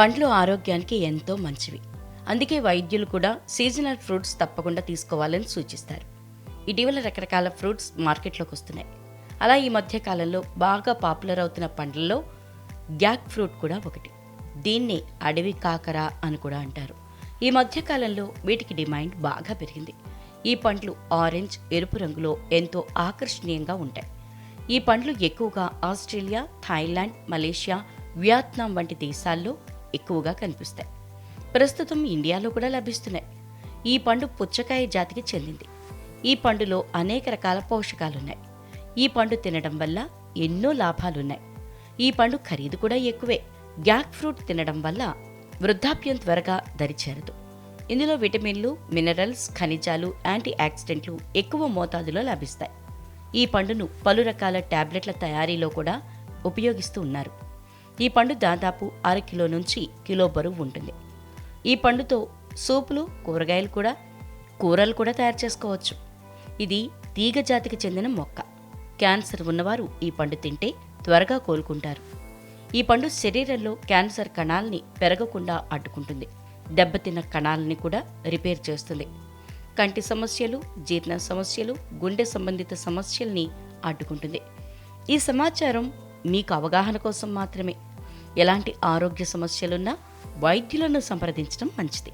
పండ్లు ఆరోగ్యానికి ఎంతో మంచివి. అందుకే వైద్యులు కూడా సీజనల్ ఫ్రూట్స్ తప్పకుండా తీసుకోవాలని సూచిస్తారు. ఇటీవల రకరకాల ఫ్రూట్స్ మార్కెట్లోకి వస్తున్నాయి. అలా ఈ మధ్య కాలంలో బాగా పాపులర్ అవుతున్న పండ్లలో గ్యాక్ ఫ్రూట్ కూడా ఒకటి. దీన్ని అడవి కాకర అని కూడా అంటారు. ఈ మధ్యకాలంలో వీటికి డిమాండ్ బాగా పెరిగింది. ఈ పండ్లు ఆరెంజ్ ఎరుపు రంగులో ఎంతో ఆకర్షణీయంగా ఉంటాయి. ఈ పండ్లు ఎక్కువగా ఆస్ట్రేలియా థాయిలాండ్ మలేషియా వియత్నాం వంటి దేశాల్లో ఎక్కువగా కనిపిస్తాయి. ప్రస్తుతం ఇండియాలో కూడా లభిస్తున్నాయి. ఈ పండు పుచ్చకాయ జాతికి చెందింది. ఈ పండులో అనేక రకాల పోషకాలున్నాయి. ఈ పండు తినడం వల్ల ఎన్నో లాభాలున్నాయి. ఈ పండు ఖరీదు కూడా ఎక్కువే. గ్యాక్ ఫ్రూట్ తినడం వల్ల వృద్ధాప్యం త్వరగా దరిచేరదు. ఇందులో విటమిన్లు మినరల్స్ ఖనిజాలు యాంటీ ఆక్సిడెంట్లు ఎక్కువ మోతాదులో లభిస్తాయి. ఈ పండును పలు రకాల టాబ్లెట్ల తయారీలో కూడా ఉపయోగిస్తూ ఉన్నారు. ఈ పండు దాదాపు అర కిలో నుంచి కిలో బరువు ఉంటుంది. ఈ పండుతో సూపులు కూరగాయలు కూడా కూరలు కూడా తయారు చేసుకోవచ్చు. ఇది తీగ జాతికి చెందిన మొక్క. క్యాన్సర్ ఉన్నవారు ఈ పండు తింటే త్వరగా కోలుకుంటారు. ఈ పండు శరీరంలో క్యాన్సర్ కణాలని పెరగకుండా అడ్డుకుంటుంది. దెబ్బతిన్న కణాలని కూడా రిపేర్ చేస్తుంది. కంటి సమస్యలు జీర్ణ సమస్యలు గుండె సంబంధిత సమస్యల్ని అడ్డుకుంటుంది. ఈ సమాచారం మీకు అవగాహన కోసం మాత్రమే. ఎలాంటి ఆరోగ్య సమస్యలున్నా వైద్యులను సంప్రదించడం మంచిది.